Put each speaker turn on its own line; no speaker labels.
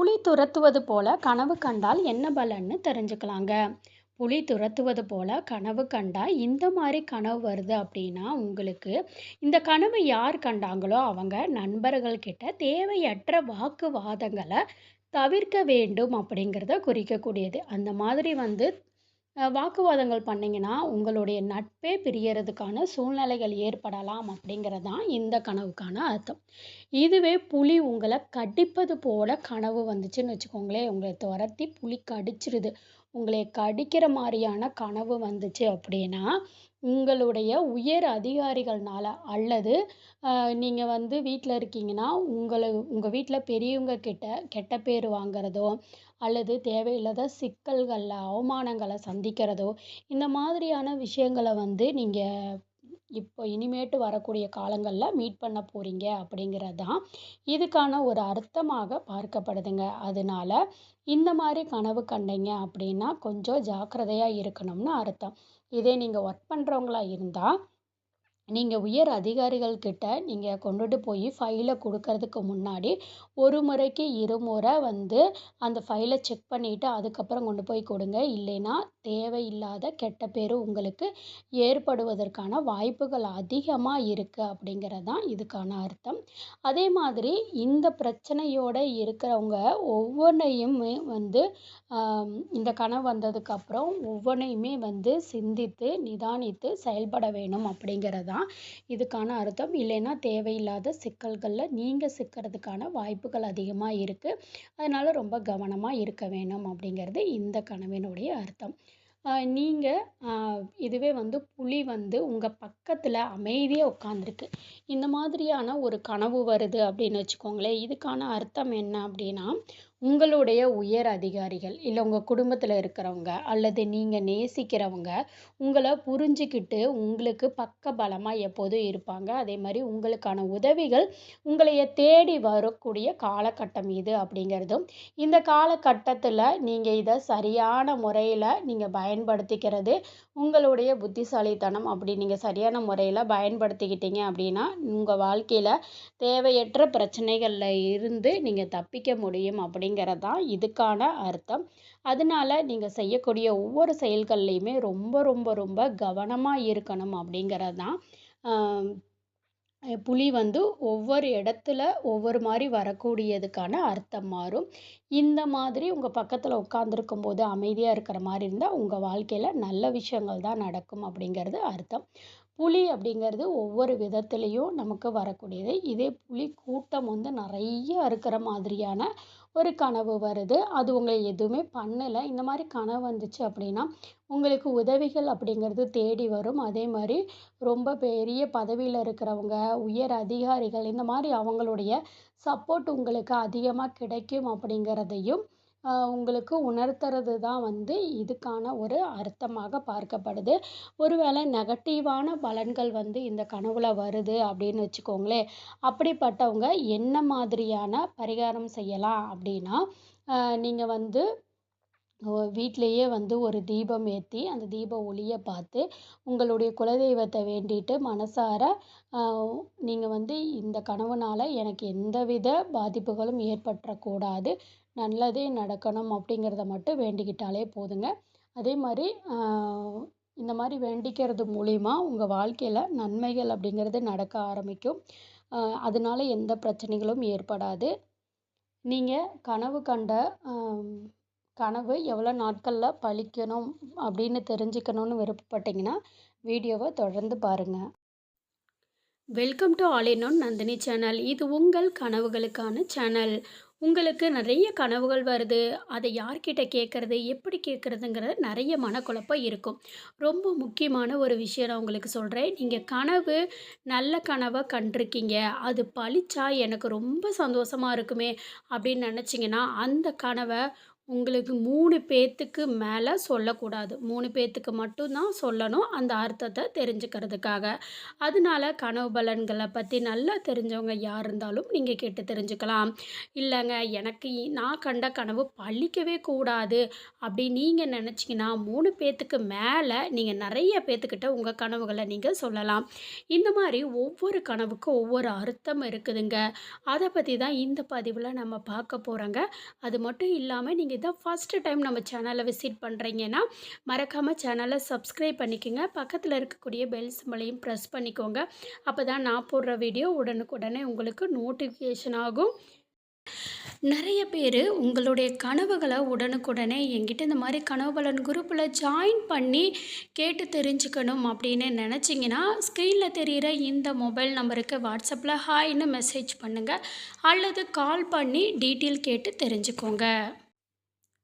புலி துரத்துவது போல கனவு கண்டால் என்ன பலன்னு தெரிஞ்சுக்கலாங்க. புலி துரத்துவது போல கனவு கண்டா இந்த மாதிரி கனவு வருது அப்படின்னா உங்களுக்கு இந்த கனவு யார் கண்டாங்களோ அவங்க நண்பர்கள் கிட்ட தேவையற்ற வாக்குவாதங்களை தவிர்க்க வேண்டும் அப்படிங்கிறத குறிக்கக்கூடியது. அந்த மாதிரி வந்து வாக்குவாதங்கள் பண்ணிங்கன்னா உங்களுடைய நட்பே பிரியறதுக்கான சூழ்நிலைகள் ஏற்படலாம் அப்படிங்கிறது தான் இந்த கனவுக்கான அர்த்தம். இதுவே புலி உங்களை கடிப்பது போல கனவு வந்துச்சுன்னு வச்சுக்கோங்களேன். உங்களை துரத்தி புலி கடிச்சிருது. உங்களை கடிக்கிற மாதிரியான கனவு வந்துச்சு அப்படின்னா உங்களுடைய உயர் அதிகாரிகள்னால அல்லது நீங்கள் வந்து வீட்டில் இருக்கீங்கன்னா உங்களை உங்கள் வீட்டில் பெரியவங்க கிட்ட கெட்ட பேர் வாங்குறதோ அல்லது தேவையில்லாத சிக்கல்களில் அவமானங்களை சந்திக்கிறதோ இந்த மாதிரியான விஷயங்களை வந்து நீங்கள் இப்போ இனிமேட்டு வரக்கூடிய காலங்களில் மீட் பண்ண போகிறீங்க அப்படிங்கிறது தான் இதுக்கான ஒரு அர்த்தமாக பார்க்கப்படுதுங்க. அதனால இந்த மாதிரி கனவு கண்டீங்க அப்படின்னா கொஞ்சம் ஜாக்கிரதையாக இருக்கணும்னு அர்த்தம். இதே நீங்கள் ஒர்க் பண்ணுறவங்களா இருந்தால் நீங்கள் உயர் அதிகாரிகள்கிட்ட நீங்கள் கொண்டுட்டு போய் ஃபைலை கொடுக்கறதுக்கு முன்னாடி ஒரு முறைக்கு இருமுறை வந்து அந்த ஃபைலை செக் பண்ணிவிட்டு அதுக்கப்புறம் கொண்டு போய் கொடுங்க. இல்லைன்னா தேவையில்லாத கெட்ட பேர் உங்களுக்கு ஏற்படுவதற்கான வாய்ப்புகள் அதிகமாக இருக்குது அப்படிங்கிறது தான் இதுக்கான அர்த்தம். அதே மாதிரி இந்த பிரச்சனையோடு இருக்கிறவங்க ஒவ்வொன்றையுமே வந்து இந்த கனவு வந்ததுக்கப்புறம் ஒவ்வொன்றையுமே வந்து சிந்தித்து நிதானித்து செயல்பட வேணும் அப்படிங்கிறது தான் இதுக்கான அர்த்தம் இல்லைன்னா தேவையில்லாத சிக்கல்களில் நீங்கள் சிக்கிறதுக்கான வாய்ப்புகள் அதிகமாக இருக்குது அதனால் ரொம்ப கவனமாக இருக்க வேணும் அப்படிங்கிறது இந்த கனவினுடைய அர்த்தம். நீங்கள் இதுவே வந்து புலி வந்து உங்கள் பக்கத்தில் அமைதியாக உட்காந்துருக்கு இந்த மாதிரியான ஒரு கனவு வருது அப்படின்னு வச்சுக்கோங்களேன். இதுக்கான அர்த்தம் என்ன அப்படின்னா உங்களுடைய உயர் அதிகாரிகள் இல்லை உங்கள் குடும்பத்தில் இருக்கிறவங்க அல்லது நீங்கள் நேசிக்கிறவங்க உங்களை புரிஞ்சுக்கிட்டு உங்களுக்கு பக்க பலமாக எப்போதும் இருப்பாங்க. அதே மாதிரி உங்களுக்கான உதவிகள் உங்களைய தேடி வரக்கூடிய காலகட்டம் இது அப்படிங்கிறதும். இந்த காலகட்டத்தில் நீங்கள் இதை சரியான முறையில் நீங்கள் பயன்படுத்திக்கிறது உங்களுடைய புத்திசாலித்தனம் அப்படி நீங்கள் சரியான முறையில் பயன்படுத்திக்கிட்டீங்க அப்படின்னா உங்கள் வாழ்க்கையில் தேவையற்ற பிரச்சனைகளில் இருந்து நீங்கள் தப்பிக்க முடியும் அப்படிங்கிறது தான் இதுக்கான அர்த்தம். அதனால நீங்கள் செய்யக்கூடிய ஒவ்வொரு செயல்கள்லையுமே ரொம்ப ரொம்ப ரொம்ப கவனமாக இருக்கணும் அப்படிங்கிறது தான் புலி வந்து ஒவ்வொரு இடத்துல ஒவ்வொரு மாதிரி வரக்கூடியதுக்கான அர்த்தம் மாறும். இந்த மாதிரி உங்கள் பக்கத்தில் உட்காந்துருக்கும் போது அமைதியாக இருக்கிற மாதிரி இருந்தால் உங்கள் வாழ்க்கையில் நல்ல விஷயங்கள் தான் நடக்கும் அப்படிங்கிறது அர்த்தம். புலி அப்படிங்கிறது ஒவ்வொரு விதத்துலேயும் நமக்கு வரக்கூடியது. இதே புலி கூட்டம் வந்து நிறைய இருக்கிற மாதிரியான ஒரு கனவு வருது. அது உங்களை எதுவுமே பண்ணலை. இந்த மாதிரி கனவு வந்துச்சு அப்படின்னா உங்களுக்கு உதவிகள் அப்படிங்கிறது தேடி வரும். அதே மாதிரி ரொம்ப பெரிய பதவியில் இருக்கிறவங்க உயர் அதிகாரிகள் இந்த மாதிரி அவங்களுடைய சப்போர்ட் உங்களுக்கு அதிகமாக கிடைக்கும் அப்படிங்கிறதையும் உங்களுக்கு உணர்த்துறது தான் வந்து இதுக்கான ஒரு அர்த்தமாக பார்க்கப்படுது. ஒருவேளை நெகட்டிவான பலன்கள் வந்து இந்த கனவுல வருது அப்படின்னு வச்சுக்கோங்களேன். அப்படிப்பட்டவங்க என்ன மாதிரியான பரிகாரம் செய்யலாம் அப்படின்னா நீங்கள் வந்து வீட்டிலையே வந்து ஒரு தீபம் ஏற்றி அந்த தீப ஒளியை பார்த்து உங்களுடைய குலதெய்வத்தை வேண்டிட்டு மனசார நீங்கள் வந்து இந்த கனவுனால் எனக்கு எந்தவித பாதிப்புகளும் ஏற்பட்டுறக்கூடாது நல்லதே நடக்கணும் அப்படிங்கிறத மட்டும் வேண்டிக்கிட்டாலே போதுங்க. அதே மாதிரி இந்த மாதிரி வேண்டிக்கிறது மூலிமா உங்கள் வாழ்க்கையில் நன்மைகள் அப்படிங்கிறது நடக்க ஆரம்பிக்கும். அதனால எந்த பிரச்சனைகளும் ஏற்படாது. நீங்கள் கனவு கண்ட கனவு எவ்வளோ நாட்களில் பலிக்கணும் அப்படின்னு தெரிஞ்சுக்கணும்னு விருப்பப்பட்டீங்கன்னா வீடியோவை தொடர்ந்து பாருங்கள் welcome to all in one Nandini channel இது உங்கள் கனவுகளுக்கான சேனல் உங்களுக்கு நிறைய கனவுகள் வருது. அதை யார்கிட்ட கேட்குறது எப்படி கேட்குறதுங்கிற நிறைய மனக்குழப்பம் இருக்கும். ரொம்ப முக்கியமான ஒரு விஷயம் நான் உங்களுக்கு சொல்கிறேன் நீங்கள் கனவு நல்ல கனவை கண்டிருக்கீங்க. அது பழிச்சா எனக்கு ரொம்ப சந்தோஷமாக இருக்குமே அப்படின்னு நினச்சிங்கன்னா அந்த கனவை உங்களுக்கு மூணு பேத்துக்கு மேலே சொல்லக்கூடாது. மூணு பேத்துக்கு மட்டும் தான் சொல்லணும். அந்த அர்த்தத்தை தெரிஞ்சுக்கிறதுக்காக. அதனால கனவு பலன்களை பற்றி நல்லா தெரிஞ்சவங்க யார் இருந்தாலும் நீங்கள் கேட்டு தெரிஞ்சுக்கலாம். இல்லைங்க எனக்கு நான் கண்ட கனவு பழிக்கவே கூடாது அப்படி நீங்கள் நினச்சிங்கன்னா மூணு பேத்துக்கு மேலே நீங்கள் நிறைய பேத்துக்கிட்ட உங்கள் கனவுகளை நீங்கள் சொல்லலாம். இந்த மாதிரி ஒவ்வொரு கனவுக்கும் ஒவ்வொரு அர்த்தம் இருக்குதுங்க. அதை பற்றி தான் இந்த பதிவில் நம்ம பார்க்க போகிறோங்க அது மட்டும் இல்லாமல் நீங்கள் இதான் ஃபஸ்ட்டு டைம் நம்ம சேனலை விசிட் பண்ணுறீங்கன்னா மறக்காமல் சேனலை சப்ஸ்கிரைப் பண்ணிக்கோங்க பக்கத்தில் இருக்கக்கூடிய பெல் சிம்பளையும் ப்ரெஸ் பண்ணிக்கோங்க. அப்போ தான் நான் போடுற வீடியோ உடனுக்குடனே உங்களுக்கு நோட்டிஃபிகேஷன் ஆகும். நிறைய பேர் உங்களுடைய கனவுகளை உடனுக்குடனே எங்கிட்ட இந்த மாதிரி கனவு பலன் ஜாயின் பண்ணி கேட்டு தெரிஞ்சுக்கணும் அப்படின்னு நினச்சிங்கன்னா ஸ்க்ரீனில் தெரியிற இந்த மொபைல் நம்பருக்கு வாட்ஸ்அப்பில் ஹாய்னு மெசேஜ் பண்ணுங்கள் அல்லது கால் பண்ணி டீட்டெயில் கேட்டு தெரிஞ்சுக்கோங்க.